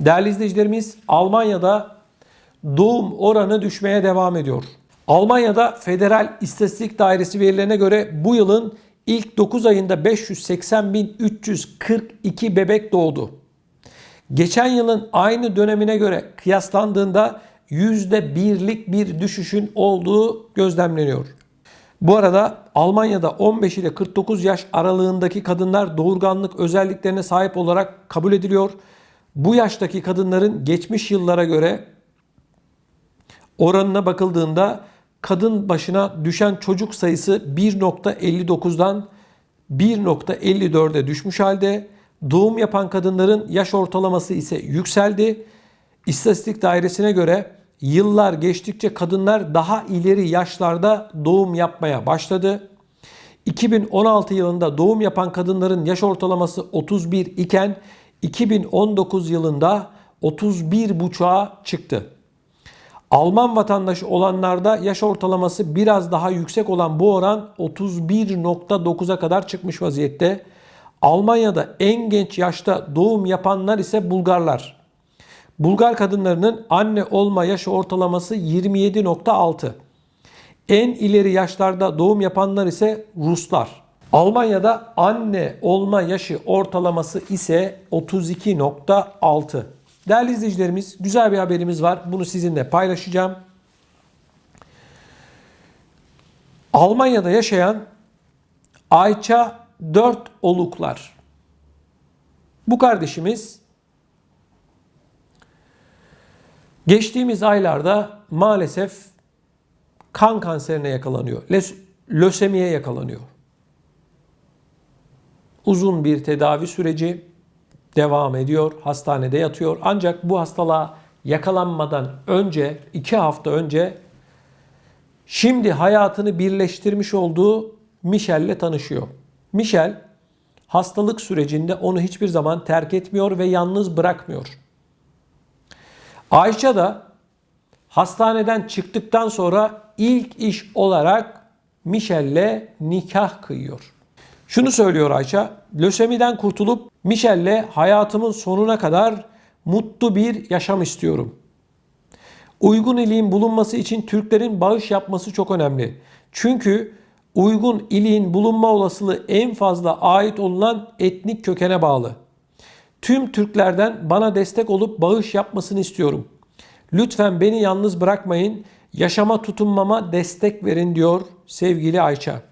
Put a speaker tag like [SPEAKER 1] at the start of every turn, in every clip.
[SPEAKER 1] Değerli izleyicilerimiz Almanya'da doğum oranı düşmeye devam ediyor. Almanya'da Federal İstatistik Dairesi verilerine göre bu yılın ilk 9 ayında 580.342 bebek doğdu. Geçen yılın aynı dönemine göre kıyaslandığında %1'lik bir düşüşün olduğu gözlemleniyor. Bu arada Almanya'da 15 ile 49 yaş aralığındaki kadınlar doğurganlık özelliklerine sahip olarak kabul ediliyor. Bu yaştaki kadınların geçmiş yıllara göre oranına bakıldığında kadın başına düşen çocuk sayısı 1.59'dan 1.54'e düşmüş halde. Doğum yapan kadınların yaş ortalaması ise yükseldi. İstatistik dairesine göre yıllar geçtikçe kadınlar daha ileri yaşlarda doğum yapmaya başladı. 2016 yılında doğum yapan kadınların yaş ortalaması 31 iken 2019 yılında 31,5'a çıktı. Alman vatandaşı olanlarda yaş ortalaması biraz daha yüksek olan bu oran 31.9'a kadar çıkmış vaziyette. Almanya'da en genç yaşta doğum yapanlar ise Bulgarlar. Bulgar kadınlarının anne olma yaşı ortalaması 27.6. En ileri yaşlarda doğum yapanlar ise Ruslar. Almanya'da anne olma yaşı ortalaması ise 32.6. Değerli izleyicilerimiz güzel bir haberimiz var. Bunu sizinle paylaşacağım. Almanya'da yaşayan Ayça Dört Oluklar. Bu kardeşimiz geçtiğimiz aylarda maalesef kan kanserine yakalanıyor. Lös- lösemiye yakalanıyor. Uzun bir tedavi süreci devam ediyor. Hastanede yatıyor. Ancak bu hastalığa yakalanmadan önce, iki hafta önce şimdi hayatını birleştirmiş olduğu Michel'le tanışıyor. Michel hastalık sürecinde onu hiçbir zaman terk etmiyor ve yalnız bırakmıyor. Ayşe da hastaneden çıktıktan sonra ilk iş olarak Michel'le nikah kıyıyor. Şunu söylüyor Ayça, lösemiden kurtulup Michel'le hayatımın sonuna kadar mutlu bir yaşam istiyorum. Uygun iliğin bulunması için Türklerin bağış yapması çok önemli. Çünkü uygun iliğin bulunma olasılığı en fazla ait olunan etnik kökene bağlı. Tüm Türklerden bana destek olup bağış yapmasını istiyorum. Lütfen beni yalnız bırakmayın, yaşama tutunmama destek verin diyor sevgili Ayça.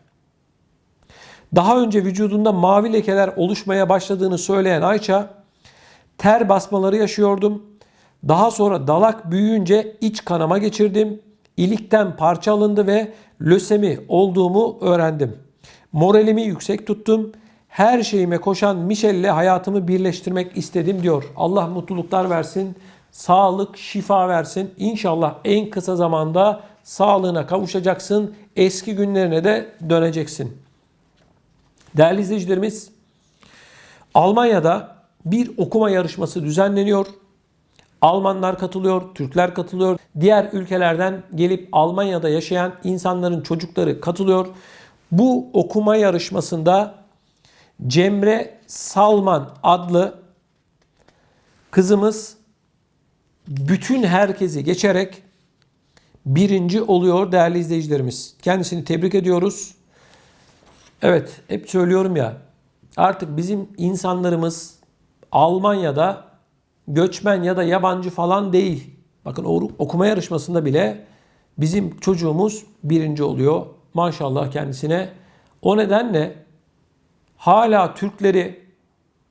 [SPEAKER 1] Daha önce vücudunda mavi lekeler oluşmaya başladığını söyleyen Ayça, ter basmaları yaşıyordum. Daha sonra dalak büyüyünce iç kanama geçirdim. İlikten parça alındı ve lösemi olduğumu öğrendim. Moralimi yüksek tuttum. Her şeyime koşan Michel'le hayatımı birleştirmek istedim diyor. Allah mutluluklar versin, sağlık, şifa versin. İnşallah en kısa zamanda sağlığına kavuşacaksın. Eski günlerine de döneceksin. Değerli izleyicilerimiz, Almanya'da bir okuma yarışması düzenleniyor. Almanlar katılıyor, Türkler katılıyor. Diğer ülkelerden gelip Almanya'da yaşayan insanların çocukları katılıyor. Bu okuma yarışmasında Cemre Salman adlı kızımız bütün herkesi geçerek birinci oluyor değerli izleyicilerimiz. Kendisini tebrik ediyoruz. Evet, hep söylüyorum ya. Artık bizim insanlarımız Almanya'da göçmen ya da yabancı falan değil. Bakın okuma yarışmasında bile bizim çocuğumuz birinci oluyor. Maşallah kendisine. O nedenle hala Türkleri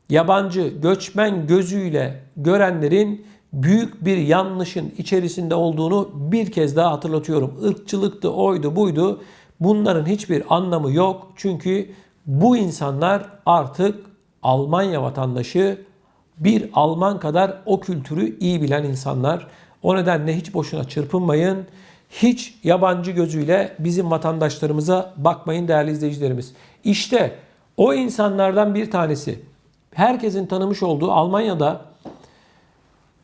[SPEAKER 1] yabancı göçmen gözüyle görenlerin büyük bir yanlışın içerisinde olduğunu bir kez daha hatırlatıyorum. Irkçılıktı, oydu, buydu. Bunların hiçbir anlamı yok. Çünkü bu insanlar artık Almanya vatandaşı bir Alman kadar o kültürü iyi bilen insanlar. O nedenle hiç boşuna çırpınmayın. Hiç yabancı gözüyle bizim vatandaşlarımıza bakmayın değerli izleyicilerimiz. İşte o insanlardan bir tanesi. Herkesin tanımış olduğu Almanya'da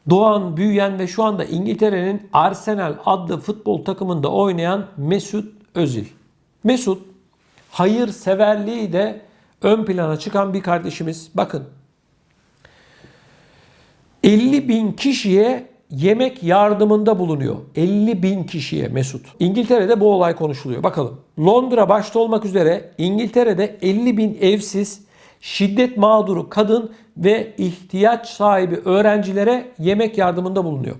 [SPEAKER 1] doğan, büyüyen ve şu anda İngiltere'nin Arsenal adlı futbol takımında oynayan Mesut Özil. Mesut hayırseverliği de ön plana çıkan bir kardeşimiz. Bakın 50 bin kişiye yemek yardımında bulunuyor. 50 bin kişiye Mesut. İngiltere'de bu olay konuşuluyor. Bakalım. Londra başta olmak üzere İngiltere'de 50 bin evsiz, şiddet mağduru kadın ve ihtiyaç sahibi öğrencilere yemek yardımında bulunuyor.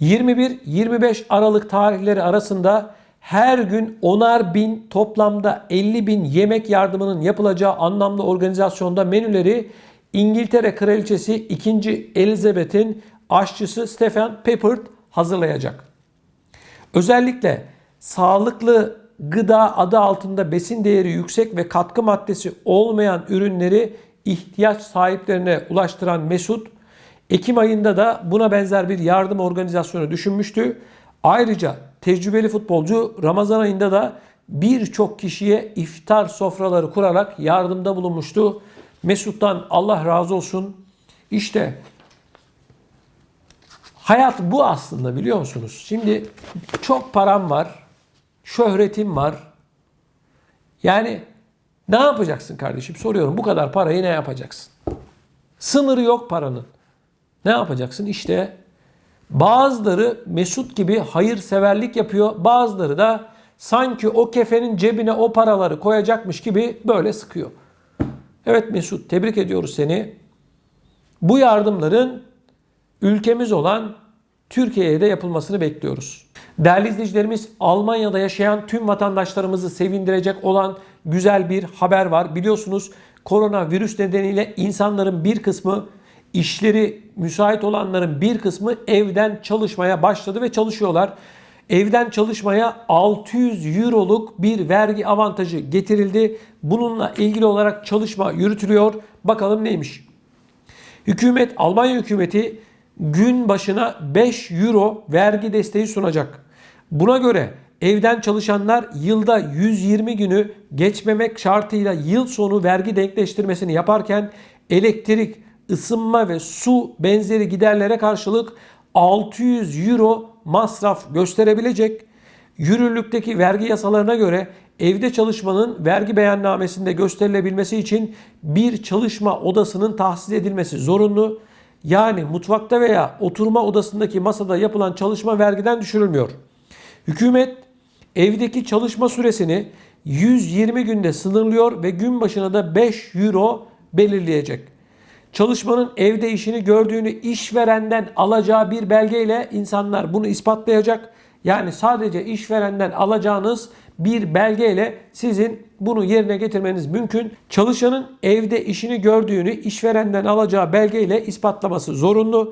[SPEAKER 1] 21-25 Aralık tarihleri arasında her gün onar bin toplamda 50 bin yemek yardımının yapılacağı anlamlı organizasyonda menüleri İngiltere Kraliçesi 2. Elizabeth'in aşçısı Stephen Peppert hazırlayacak. Özellikle sağlıklı gıda adı altında besin değeri yüksek ve katkı maddesi olmayan ürünleri ihtiyaç sahiplerine ulaştıran Mesut, Ekim ayında da buna benzer bir yardım organizasyonu düşünmüştü. Ayrıca tecrübeli futbolcu Ramazan ayında da birçok kişiye iftar sofraları kurarak yardımda bulunmuştu. Mesut'tan Allah razı olsun. İşte hayat bu aslında biliyor musunuz? Şimdi çok param var, şöhretim var. Yani ne yapacaksın kardeşim? Soruyorum bu kadar parayı ne yapacaksın? Sınırı yok paranın. Ne yapacaksın? İşte bazıları Mesut gibi hayırseverlik yapıyor. Bazıları da sanki o kefenin cebine o paraları koyacakmış gibi böyle sıkıyor. Evet Mesut tebrik ediyoruz seni. Bu yardımların ülkemiz olan Türkiye'ye de yapılmasını bekliyoruz. Değerli izleyicilerimiz Almanya'da yaşayan tüm vatandaşlarımızı sevindirecek olan güzel bir haber var. Biliyorsunuz koronavirüs nedeniyle insanların bir kısmı işleri müsait olanların bir kısmı evden çalışmaya başladı ve çalışıyorlar. Evden çalışmaya 600 euroluk bir vergi avantajı getirildi. Bununla ilgili olarak çalışma yürütülüyor. Bakalım neymiş? Hükümet, Almanya hükümeti gün başına 5 euro vergi desteği sunacak. Buna göre evden çalışanlar yılda 120 günü geçmemek şartıyla yıl sonu vergi denkleştirmesini yaparken elektrik, ısınma ve su benzeri giderlere karşılık 600 euro masraf gösterebilecek. Yürürlükteki vergi yasalarına göre evde çalışmanın vergi beyannamesinde gösterilebilmesi için bir çalışma odasının tahsis edilmesi zorunlu. Yani mutfakta veya oturma odasındaki masada yapılan çalışma vergiden düşürülmüyor. Hükümet evdeki çalışma süresini 120 günde sınırlıyor ve gün başına da 5 euro belirleyecek. Çalışmanın evde işini gördüğünü işverenden alacağı bir belgeyle insanlar bunu ispatlayacak. Yani sadece işverenden alacağınız bir belgeyle sizin bunu yerine getirmeniz mümkün. Çalışanın evde işini gördüğünü işverenden alacağı belgeyle ispatlaması zorunlu.